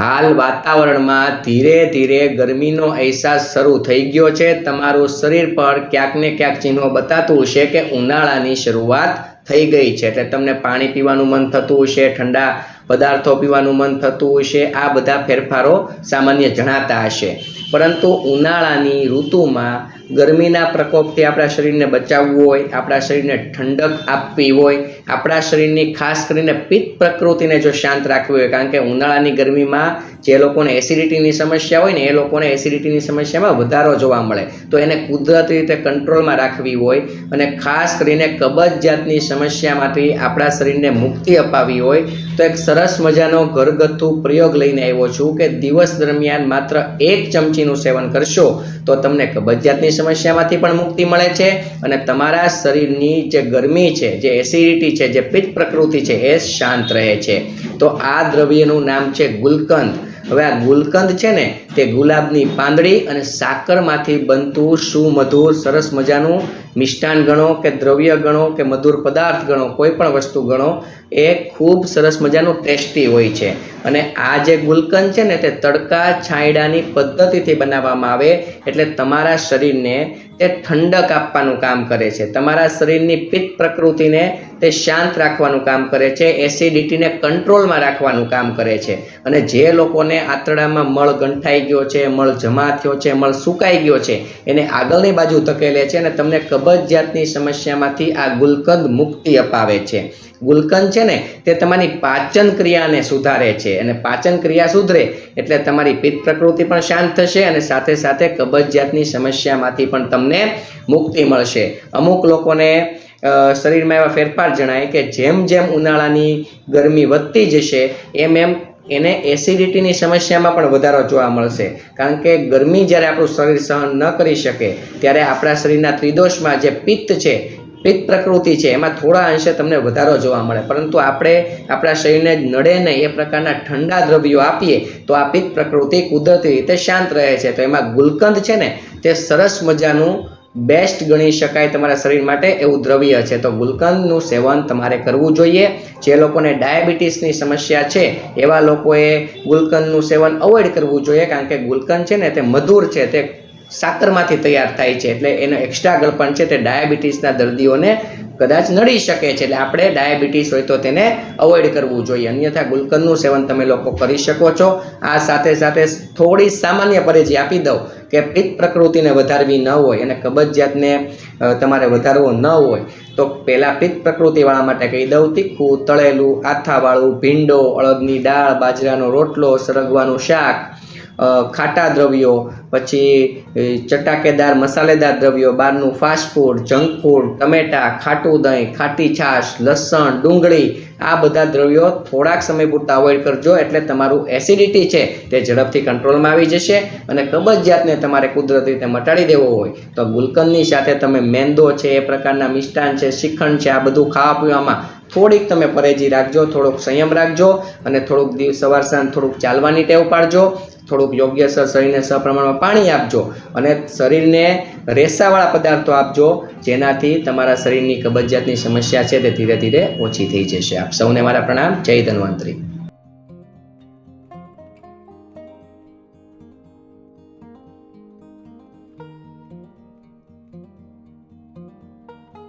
હાલ વાતાવરણમાં ધીરે ધીરે ગરમીનો અહેસાસ શરૂ થઈ ગયો છે. તમારું શરીર પર ક્યાંક ને ક્યાંક ચિહ્નો બતાતું હશે કે ઉનાળાની શરૂઆત થઈ ગઈ છે. એટલે તમને પાણી પીવાનું મન થતું હશે, ઠંડા પદાર્થો પીવાનું મન થતું હશે આ બધા ફેરફારો સામાન્ય જણાતા હશે. પરંતુ ઉનાળાની ઋતુમાં ગરમીના પ્રકોપથી આપણા શરીરને બચાવવું હોય, આપણા શરીરને ઠંડક આપવી હોય, આપણા શરીરની ખાસ કરીને પિત્ત પ્રકૃતિને જો શાંત રાખવી હોય, કારણ કે ઉનાળાની ગરમીમાં જે લોકોને એસિડિટીની સમસ્યા હોય ને, એ લોકોને એસિડિટીની સમસ્યામાં વધારો જોવા મળે. તો એને કુદરતી રીતે કંટ્રોલમાં રાખવી હોય અને ખાસ કરીને કબજિયાતની સમસ્યામાંથી આપણા શરીરને મુક્તિ અપાવી હોય, તો એક સરસ મજાનો ઘરગથ્થુ પ્રયોગ લઈને આવ્યો છું કે દિવસ દરમિયાન માત્ર એક ચમચીનું સેવન કરશો તો તમને કબજિયાતની સમસ્યામાંથી પણ મુક્તિ મળે છે અને તમારા શરીરની જે ગરમી છે, જે એસિડિટી છે, જે પિત્ત પ્રકૃતિ છે, એ શાંત રહે છે. તો આ દ્રવ્યનું નામ છે ગુલકંદ. હવે આ ગુલકંદ છે ને તે ગુલાબની પાંદડી અને સાકરમાંથી બનતું સુમધુર સરસ મજાનું મિષ્ટાન ગણો કે દ્રવ્ય ગણો કે મધુર પદાર્થ ગણો, કોઈ પણ વસ્તુ ગણો, એ ખૂબ સરસ મજાનું ટેસ્ટી હોય છે. અને આ જે ગુલકંદ છે ને, તે તડકા છાંયડાની પદ્ધતિથી બનાવવામાં આવે એટલે તમારા શરીરને તે ઠંડક આપવાનું કામ કરે છે. તમારા શરીરની પિત્ત પ્રકૃતિને તે શાંત રાખવાનું કામ કરે છે, એસિડિટીને કંટ્રોલમાં રાખવાનું કામ કરે છે. અને જે લોકોને આંતરડામાં મળ ગંઠાઈ ગયો છે, મળ જમા થયો છે, મળ સુકાઈ ગયો છે. એને આગળની બાજુ ધકેલે છે અને તમને કબજિયાતની સમસ્યામાંથી આ ગુલકંદ મુક્તિ અપાવે છે. ગુલકંદ છે ને, તે તમારી પાચન ક્રિયાને સુધારે છે અને પાચન ક્રિયા સુધરે એટલે તમારી પિત્ત પ્રકૃતિ પણ શાંત થશે અને સાથે સાથે કબજિયાતની સમસ્યામાંથી પણ તમને મુક્તિ મળશે. અમુક લોકોને શરીરમાં એવા ફેરફાર જણાય કે જેમ જેમ ઉનાળાની ગરમી વધતી જશે, એમ એમ એને એસિડિટીની સમસ્યામાં પણ વધારો જોવા મળશે. કારણ કે ગરમી જ્યારે આપણું શરીર સહન ન કરી શકે, ત્યારે આપણા શરીરના ત્રિદોષમાં જે પિત્ત છે, પિત્ત પ્રકૃતિ છે, એમાં થોડા અંશે તમને વધારો જોવા મળે. પરંતુ આપણે આપણા શરીરને નડે નહીં એ પ્રકારના ઠંડા દ્રવ્યો આપીએ, તો આ પિત્ત પ્રકૃતિ કુદરતી રીતે શાંત રહે છે. તો એમાં ગુલકંદ છે ને, તે સરસ મજાનું બેસ્ટ ગણી શકાય તમારા શરીર માટે એવું દ્રવ્ય છે. તો ગુલકંદનું સેવન તમારે કરવું જોઈએ. જે લોકોને ડાયાબિટીસની સમસ્યા છે, એવા લોકોએ ગુલકંદનું સેવન અવોઇડ કરવું જોઈએ. કારણ કે ગુલકંદ છે ને, તે મધુર છે, તે સાકરમાંથી તૈયાર થાય છે એટલે એનો એક્સ્ટ્રા ગળપણ છે તે ડાયાબિટીસના દર્દીઓને કદાચ નડી શકે છે એટલે આપણે ડાયાબિટીસ હોય તો તેને અવોઇડ કરવું જોઈએ. અન્યથા ગુલકંદનું સેવન તમે લોકો કરી શકો છો. આ સાથે સાથે થોડી સામાન્ય પરેજી આપી દઉં કે પિત્ત પ્રકૃતિને વધારવી ન હોય અને કબજિયાતને તમારે વધારવો ન હોય તો પહેલાં પિત્ત પ્રકૃતિવાળા માટે કહી દઉં, તીખું, તળેલું, આથાવાળું, ભીંડો, અળદની દાળ, બાજરાનો રોટલો, સરગવાનું શાક ખાટા દ્રવ્યો, પછી ચટાકેદાર, મસાલેદાર દ્રવ્યો, બહારનું ફાસ્ટફૂડ જંક ફૂડ ટમેટા, ખાટું દહીં, ખાટી છાશ, લસણ, ડુંગળી, આ બધા દ્રવ્યો થોડાક સમય પૂરતા અવોઇડ કરજો એટલે તમારું એસિડિટી છે તે ઝડપથી કંટ્રોલમાં આવી જશે અને કબજિયાતને તમારે કુદરતી રીતે મટાડી દેવો હોય તો ગુલકંદની સાથે તમે મેંદો છે, એ પ્રકારના મિષ્ટાન છે, શ્રીખંડ છે, આ બધું ખાવા પીવામાં થોડીક તમે પરેજી રાખજો, થોડોક સંયમ રાખજો અને થોડુંક દિવસ સવાર સાંજ થોડુંક ચાલવાની ટેવ પાડજો. થોડુંક યોગ્ય સર શરીરને સપ્રમાણમાં પાણી આપજો અને શરીરને રેસાવાળા પદાર્થો આપજો જેનાથી તમારા શરીરની કબજિયાતની સમસ્યા છે તે ધીરે ધીરે ઓછી થઈ જશે. આપ સૌને મારા પ્રણામ. જય ધન્વંતરી.